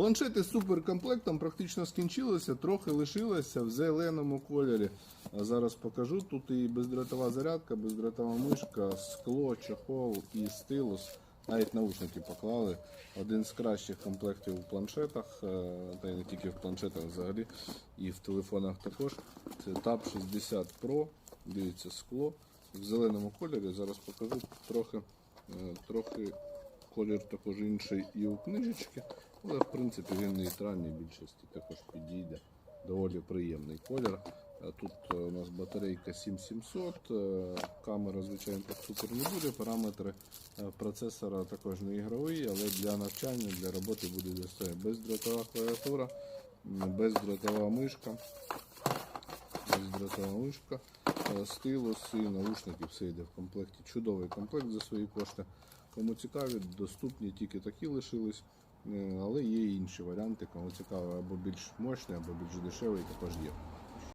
Планшети з суперкомплектом практично скінчилися, трохи лишилося в зеленому кольорі. А зараз покажу. Тут і бездротова зарядка, бездротова мишка, скло, чохол і стилус. Навіть наушники поклали. Один з кращих комплектів у планшетах, е, та й не тільки в планшетах взагалі, і в телефонах також. Це Tab 60 Pro. Дивіться, скло в зеленому кольорі. Зараз покажу трохи, е, трохи колір також інший і у книжечки, але в принципі він нейтральний більшості також підійде. Доволі приємний колір. Е, Тут е, у нас батарейка 7700, е, камера, звичайно, так супер не буде. Параметри процесора також не ігровий, але для навчання, для роботи буде достатньо. Бездротова клавіатура, бездротова мишка, бездротова мишка, е, стилус і наушники, все йде в комплекті. Чудовий комплект за свої кошти. Кому цікаві, доступні тільки такі лишились, е, але є інші варіанти. Кому цікаво або більш мощний, або більш дешевий, також є.